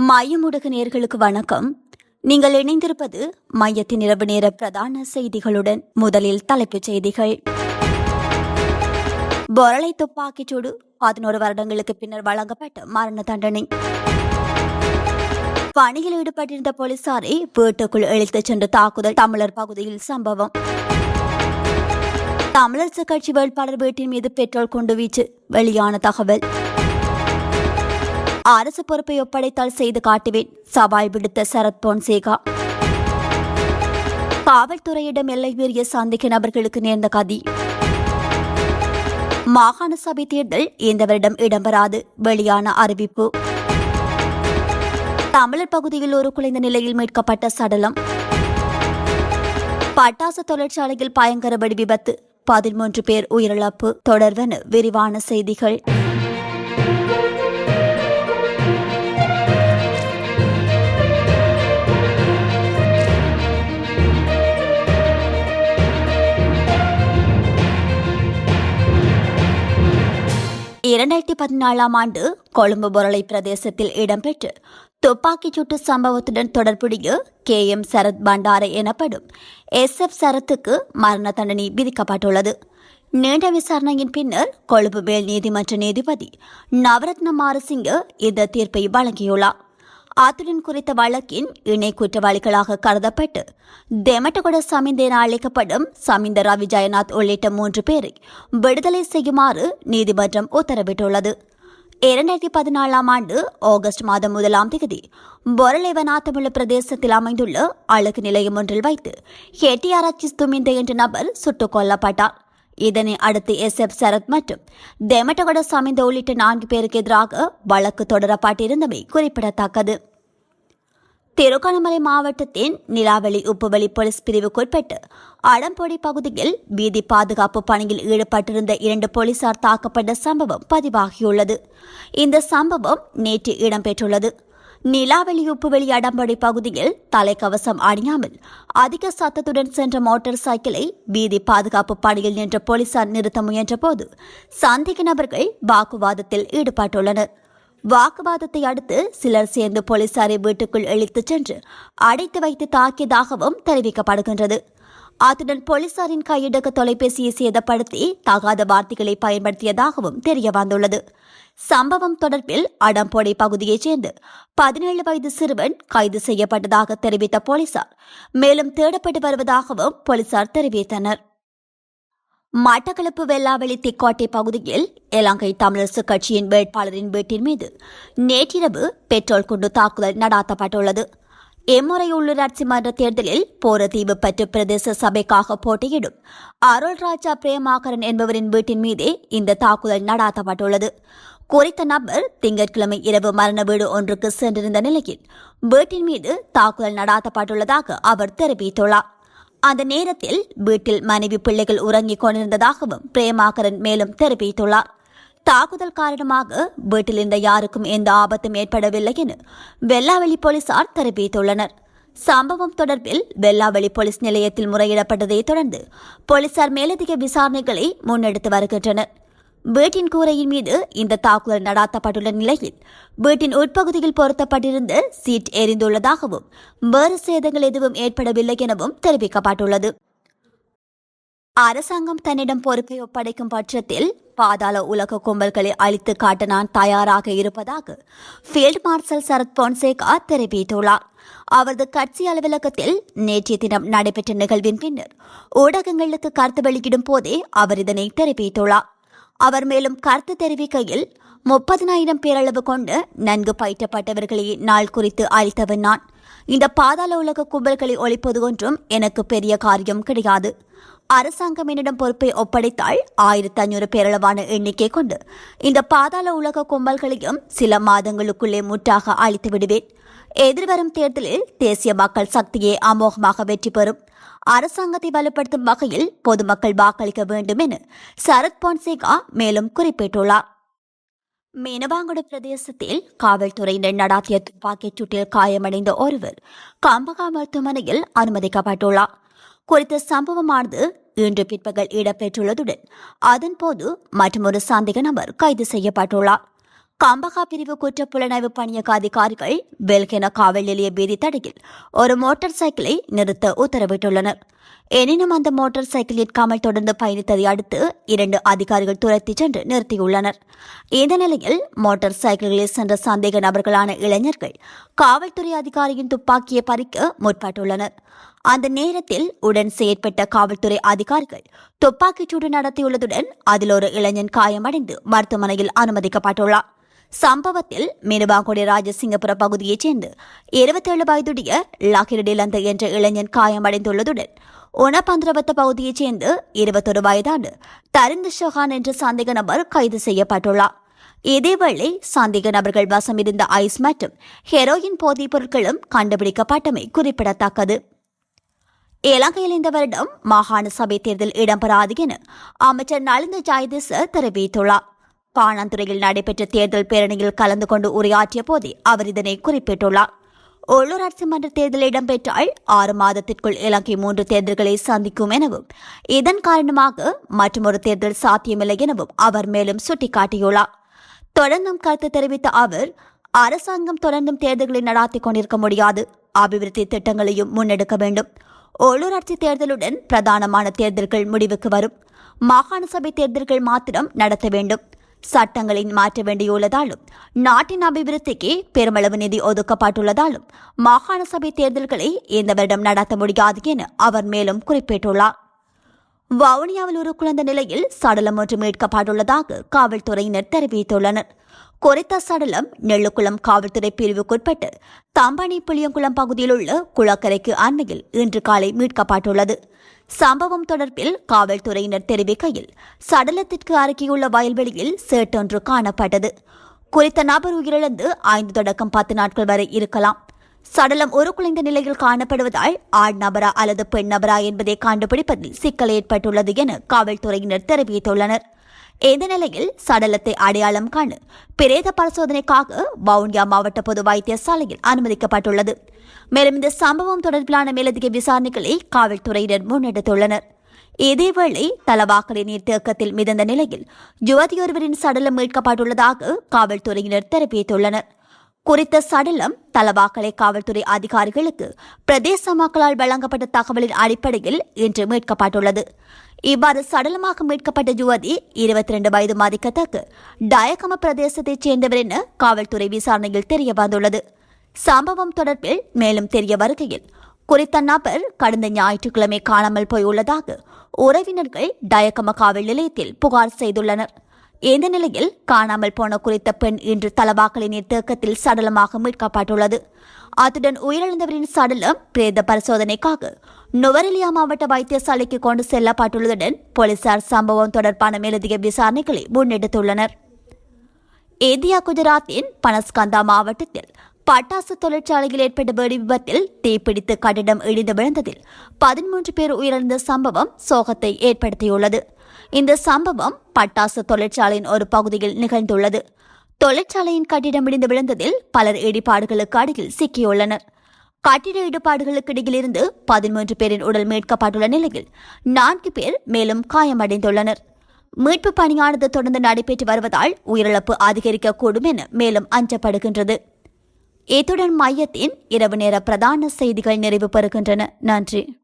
மையமுடுகு நேர்களுக்கு வணக்கம். நீங்கள் இணைந்திருப்பது மையத்தின் இரவு நேர பிரதான செய்திகளுடன் முதலில் தலைப்புச் செய்திகள். பொரளை துப்பாக்கிச்சூடு பதினோரு வருடங்களுக்கு பின்னர் வழங்கப்பட்ட மரண தண்டனை. பணியில் ஈடுபட்டிருந்த போலீசாரை வீட்டுக்குள் இழுத்துச் சென்று தாக்குதல் தமிழர் பகுதியில் சம்பவம். தமிழரசு கட்சி வேட்பாளர் வீட்டின் மீது பெட்ரோல் கொண்டு வீச்சு. வெளியான தகவல். அரசு பொறுப்பை ஒப்படைத்தால் செய்து காட்டுவேன். சவால் விடுத்த சரத் பொன்சேகா. காவல்துறையிடம் எல்லை மீறிய சந்தேக நபர்களுக்கு நேர்ந்த கதி. மாகாண சபை தேர்தல் இந்த வருடம் இடம்பெறாது. வெளியான அறிவிப்பு. தமிழர் பகுதியில் ஒரு குலைந்த நிலையில் மீட்கப்பட்ட சடலம். பட்டாசு தொழிற்சாலையில் பயங்கர வெடி விபத்து. பதிமூன்று பேர் உயிரிழப்பு. தொடர்வன விரிவான செய்திகள். இரண்டாயிரத்தி பதினாலாம் ஆண்டு கொழும்பு பொருளை பிரதேசத்தில் இடம்பெற்று துப்பாக்கிச் சூட்டு சம்பவத்துடன் தொடர்புடைய கே எம் சரத் பண்டார எனப்படும் எஸ் எஃப் சரத்துக்கு மரண தண்டனை விதிக்கப்பட்டுள்ளது. நீண்ட விசாரணையின் பின்னர் கொழும்பு மேல் நீதிமன்ற நீதிபதி நவரத்ன மாரசிங்க இந்த தீர்ப்பை வழங்கியுள்ளார். அத்துடன் குறித்த வழக்கின் இணை குற்றவாளிகளாக கருதப்பட்டு தெமட்டகொட சமிந்த என அழைக்கப்படும் சமிந்த ரவி ஜெயநாத் உள்ளிட்ட மூன்று பேரை விடுதலை செய்யுமாறு நீதிமன்றம் உத்தரவிட்டுள்ளது. இரண்டாயிரத்தி பதினாலாம் ஆண்டு ஆகஸ்ட் மாதம் முதலாம் தேதி பொரலேவநாத்தமுள்ள பிரதேசத்தில் அமைந்துள்ள அழகு நிலையம் ஒன்றில் வைத்து ஹெட்டியாராச்சி துமிந்த என்ற நபர் சுட்டுக் கொல்லப்பட்டார். இதனை அடுத்து எஸ் எஃப் சரத் மற்றும் தெமட்டகொட சமிந்த உள்ளிட்ட நான்கு பேருக்கு எதிராக வழக்கு தொடரப்பட்டிருந்தமை குறிப்பிடத்தக்கது. திருகோணமலை மாவட்டத்தின் நிலாவளி உப்புவெளி போலீஸ் பிரிவுக்குட்பட்டு அடம்பொடி பகுதியில் வீதி பாதுகாப்பு பணியில் ஈடுபட்டிருந்த இரண்டு போலீசார் தாக்கப்பட்ட சம்பவம் பதிவாகியுள்ளது. இந்த சம்பவம் நேற்று இடம்பெற்றுள்ளது. நிலாவெளி உப்புவெளி அடம்படி பகுதியில் தலைக்கவசம் அணியாமல் அதிக சத்தத்துடன் சென்ற மோட்டார் சைக்கிளை வீதி பாதுகாப்பு பணியில் நின்ற போலீசார் நிறுத்த முயன்றபோது சந்தேக நபர்கள் வாக்குவாதத்தில் ஈடுபட்டுள்ளனர். வாக்குவாதத்தை அடுத்து சிலர் சேர்ந்து போலீசாரை வீட்டுக்குள் இழுத்துச் சென்று அடைத்து வைத்து தாக்கியதாகவும் தெரிவிக்கப்படுகின்றது. அத்துடன் போலீசாரின் கையடக்க தொலைபேசியை சேதப்படுத்தி தகாத வார்த்தைகளை பயன்படுத்தியதாகவும் தெரியவந்துள்ளது. சம்பவம் தொடர்பில் அடம்போடை பகுதியைச் சேர்ந்து பதினேழு வயது சிறுவன் கைது செய்யப்பட்டதாக தெரிவித்த போலீசார் மேலும் தேடப்பட்டு வருவதாகவும் போலீசார் தெரிவித்தனர். மட்டக்களப்பு வெள்ளாவெளி திக்கோட்டை பகுதியில் இலங்கை தமிழரசு கட்சியின் வேட்பாளரின் வீட்டின் மீது நேற்றிரவு பெட்ரோல் குண்டு தாக்குதல் நடாத்தப்பட்டுள்ளது. இம்முறை உள்ளூராட்சி மன்ற தேர்தலில் போரதீவு பற்று பிரதேச சபைக்காக போட்டியிடும். அருள் ராஜா பிரேமாகரன் என்பவரின் வீட்டின் மீதே இந்த தாக்குதல் நடாத்தப்பட்டுள்ளது. குறித்த நபர் திங்கட்கிழமை இரவு மரண வீடு ஒன்றுக்கு சென்றிருந்த நிலையில் வீட்டின் மீது தாக்குதல் நடாத்தப்பட்டுள்ளதாக அவர் தெரிவித்துள்ளார். அந்த நேரத்தில் வீட்டில் மனைவி பிள்ளைகள் உறங்கிக் கொண்டிருந்ததாகவும் பிரேமாகரன் மேலும் தெரிவித்துள்ளார். தாக்குதல் காரணமாக வீட்டில் இருந்த யாருக்கும் எந்த ஆபத்தும் ஏற்படவில்லை என வெள்ளாவெளி போலீசார் தெரிவித்துள்ளனர். சம்பவம் தொடர்பில் வெள்ளாவெளி போலீஸ் நிலையத்தில் முறையிடப்பட்டதை தொடர்ந்து போலீசார் மேலதிக விசாரணைகளை முன்னெடுத்து வருகின்றனர். வீட்டின் கூரையின் மீது இந்த தாக்குதல் நடாத்தப்பட்டுள்ள நிலையில் வீட்டின் உட்பகுதியில் பொருத்தப்பட்டிருந்த சீட் எரிந்துள்ளதாகவும் வேறு சேதங்கள் எதுவும் ஏற்படவில்லை எனவும் தெரிவிக்கப்பட்டுள்ளது. அரசாங்கம் தன்னிடம் பொறுப்பை ஒப்படைக்கும் பட்சத்தில் பாதாள உலக கும்பல்களை அழித்து காட்ட நான் தயாராக இருப்பதாக ஃபீல்ட் மார்ஷல் சரத் பொன்சேகா தெரிவித்துள்ளார். அவரது கட்சி அலுவலகத்தில் நேற்றைய தினம் நடைபெற்ற நிகழ்வின் பின்னர் ஊடகங்களுக்கு கருத்து வெளியிடும் போதே அவர் இதனை தெரிவித்துள்ளார். அவர் மேலும் கருத்து தெரிவிக்கையில் முப்பதினாயிரம் பேரளவு கொண்டு நன்கு பயிற்றப்பட்டவர்களை நாள் குறித்து அளித்தவன் நான். இந்த பாதாள உலக கும்பல்களை ஒழிப்பது ஒன்றும் எனக்கு பெரிய காரியம் கிடையாது. அரசாங்கம் என்னிடம் பொறுப்பை ஒப்படைத்தால் ஆயிரத்தி ஐநூறு பேரளவான எண்ணிக்கை கொண்டு இந்த பாதாள உலக கும்பல்களையும் சில மாதங்களுக்குள்ளே முற்றாக அழித்து விடுவேன். எதிர்வரும் தேர்தலில் தேசிய மக்கள் சக்தியை அமோகமாக வெற்றி பெறும். அரசாங்கத்தை வலுப்படுத்தும் வகையில் பொதுமக்கள் வாக்களிக்க வேண்டும் என சரத் பொன்சேகா மேலும் குறிப்பிட்டுள்ளார். மீனவாங்குடு பிரதேசத்தில் காவல்துறையினர் நடாத்திய துப்பாக்கிச் சூட்டில் காயமடைந்த ஒருவர் கம்பகா மருத்துவமனையில் அனுமதிக்கப்பட்டுள்ளார். குறித்த சம்பவமானது இன்று பிற்பகல் இடம்பெற்றுள்ளதுடன் அதன்போது மற்றொரு சந்தேக நபர் கைது செய்யப்பட்டுள்ளார். கம்பகா பிரிவு குற்ற புலனாய்வு பணியக அதிகாரிகள் வெல்கென காவல் நிலைய பீதி தடையில் ஒரு மோட்டார் சைக்கிளை நிறுத்த உத்தரவிட்டுள்ளனர். எனினும் அந்த மோட்டார் சைக்கிள் நிற்காமல் தொடர்ந்து பயணித்ததை அடுத்து இரண்டு அதிகாரிகள் துரத்திச் சென்று நிறுத்தியுள்ளனர். இந்த நிலையில் மோட்டார் சைக்கிள்களில் சென்ற சந்தேக நபர்களான இளைஞர்கள் காவல்துறை அதிகாரியின் துப்பாக்கியை பறிக்க முற்பட்டுள்ளனர். அந்த நேரத்தில் உடன் செயற்பட்ட காவல்துறை அதிகாரிகள் துப்பாக்கிச்சூடு நடத்தியுள்ளதுடன் அதில் ஒரு இளைஞன் காயமடைந்து மருத்துவமனையில் அனுமதிக்கப்பட்டுள்ளார். சம்பவத்தில் மினுவாங்குடி ராஜசிங்கபுர பகுதியைச் சேர்ந்து இருபத்தேழு வயதுடைய லக்கிரடிலந்த என்ற இளைஞன் காயமடைந்துள்ளதுடன் உணபந்திரவத்த பகுதியைச் சேர்ந்து இருபத்தொரு வயதான தரிந்து ஷஹான் என்ற சந்தேக நபர் கைது செய்யப்பட்டுள்ளார். இதேவேளை சந்தேக நபர்கள் வசம் இருந்த ஐஸ் மற்றும் ஹெரோயின் போதைப் பொருட்களும் கண்டுபிடிக்கப்பட்டமை குறிப்பிடத்தக்கது. இலங்கையில் இந்த வருடம் மாகாண சபை தேர்தல் இடம்பெறாது என அமைச்சர் நலிந்த ஜாயதிச தெரிவித்துள்ளார். பாணாந்துறையில் நடைபெற்ற தேர்தல் பேரணியில் கலந்து கொண்டு உரையாற்றிய போதே அவர் இதனை குறிப்பிட்டுள்ளார். உள்ளூராட்சி மன்ற தேர்தல் இடம்பெற்றால் ஆறு மாதத்திற்குள் இலங்கை மூன்று தேர்தல்களை சந்திக்கும் எனவும் இதன் காரணமாக மற்றொரு தேர்தல் சாத்தியமில்லை எனவும் அவர் மேலும் சுட்டிக்காட்டியுள்ளார். தொடர்ந்தும் கருத்து தெரிவித்த அவர் அரசாங்கம் தொடர்ந்தும் தேர்தல்களை நடாத்திக் கொண்டிருக்க முடியாது. அபிவிருத்தி திட்டங்களையும் முன்னெடுக்க வேண்டும். உள்ளூராட்சி தேர்தலுடன் பிரதானமான தேர்தல்கள் முடிவுக்கு வரும். மாகாண சபை தேர்தல்கள் மாத்திரம் நடத்த வேண்டும். சட்டங்களை மாற்ற வேண்டியுள்ளதாலும் நாட்டின் அபிவிருத்திக்கு பெருமளவு நிதி ஒதுக்கப்பட்டுள்ளதாலும் மாகாண சபை தேர்தல்களை இந்த வருடம் நடத்த முடியாது என அவர் மேலும் குறிப்பிட்டுள்ளார். வவுனியாவில் உருக்குலைந்த நிலையில் சடலம் ஒன்று மீட்கப்பட்டுள்ளதாக காவல்துறையினர் தெரிவித்துள்ளனர். குறித்த சடலம் நெல்லுக்குளம் காவல்துறை பிரிவுக்குட்பட்டு தம்பானி புளியங்குளம் பகுதியில் உள்ள குளக்கரைக்கு அண்மையில் இன்று காலை மீட்கப்பட்டுள்ளது. சம்பவம் தொடர்பில் காவல்துறையினர் தெரிவிக்கையில் சடலத்திற்கு அருகேயுள்ள வயல்வெளியில் சேட்டொன்று காணப்பட்டது. குறித்த நபர் உயிரிழந்து ஐந்து தொடக்கம் பத்து நாட்கள் வரை இருக்கலாம். சடலம் ஒரு குலைந்த நிலையில் காணப்படுவதால் ஆண் நபரா அல்லது பெண் நபரா என்பதை கண்டுபிடிப்பதில் சிக்கல் ஏற்பட்டுள்ளது என காவல்துறையினர் தெரிவித்துள்ளனர். இந்த நிலையில் சடலத்தை அடையாளம் காண. பிரேத பரிசோதனைக்காக வவுனியா மாவட்ட பொது வைத்தியசாலையில் அனுமதிக்கப்பட்டுள்ளது. மேலும் இந்த சம்பவம் தொடர்பிலான மேலதிக விசாரணைகளை காவல்துறையினர் முன்னெடுத்துள்ளனர். இதேவேளை தலவாக்கலை நீர்த்தேக்கத்தில் மிதந்த நிலையில் யுவதியொருவரின் சடலம் மீட்கப்பட்டுள்ளதாக காவல்துறையினர் தெரிவித்துள்ளனர். குறித்த சடலம் தலவாக்கலை காவல்துறை அதிகாரிகளுக்கு பிரதேச மக்களால் வழங்கப்பட்ட தகவலின் அடிப்படையில் இன்று மீட்கப்பட்டுள்ளது. இவ்வாறு சடலமாக மீட்கப்பட்ட யுவதி இருபத்தி ரெண்டு வயது மதிக்கத்தக்க டயகம பிரதேசத்தைச் சேர்ந்தவர் என காவல்துறை விசாரணையில் தெரிய வந்துள்ளது. சம்பவம் தொடர்பில் மேலும் தெரிய வருகையில் குறித்த நபர் கடந்த ஞாயிற்றுக்கிழமை காணாமல் போயுள்ளதாக உறவினர்கள் டயக்கம காவல் நிலையத்தில் புகார் செய்துள்ளனர். இந்த நிலையில் காணாமல் போன குறித்த பெண் இன்று தலவாக்கலின் தேக்கத்தில் சடலமாக மீட்கப்பட்டுள்ளது. அத்துடன் உயிரிழந்தவரின் சடலம் பிரேத பரிசோதனைக்காக நுவரெலியா மாவட்ட வைத்தியசாலைக்கு கொண்டு செல்லப்பட்டுள்ளதுடன் போலீசார் சம்பவம் தொடர்பான மேலதிக விசாரணைகளை முன்னெடுத்துள்ளனர். இந்தியா குஜராத்தின் பனஸ்கந்தா மாவட்டத்தில் பட்டாசு தொழிற்சாலையில் ஏற்பட்ட வெடி விபத்தில் தீப்பிடித்து கட்டிடம் இடிந்து விழுந்ததில் பதிமூன்று பேர் உயிரிழந்த சம்பவம் சோகத்தை ஏற்படுத்தியுள்ளது. இந்த சம்பவம் பட்டாசு தொழிற்சாலையின் ஒரு பகுதியில் நிகழ்ந்துள்ளது. தொழிற்சாலையின் கட்டிடம் இடிந்து விழுந்ததில் பலர் இடிபாடுகளுக்கு அடியில் சிக்கியுள்ளனர். கட்டிட இடுபாடுகளுக்கு இடையிலிருந்து பதிமூன்று பேரின் உடல் மீட்கப்பட்டுள்ள நிலையில் நான்கு பேர் மேலும் காயமடைந்துள்ளனர். மீட்பு பணியானது தொடர்ந்து நடைபெற்று வருவதால் உயிரிழப்பு அதிகரிக்கக்கூடும் என மேலும் அஞ்சப்படுகின்றது. இத்துடன் மையத்தின் இரவு நேர பிரதான செய்திகள் நிறைவு பெறுகின்றன. நன்றி.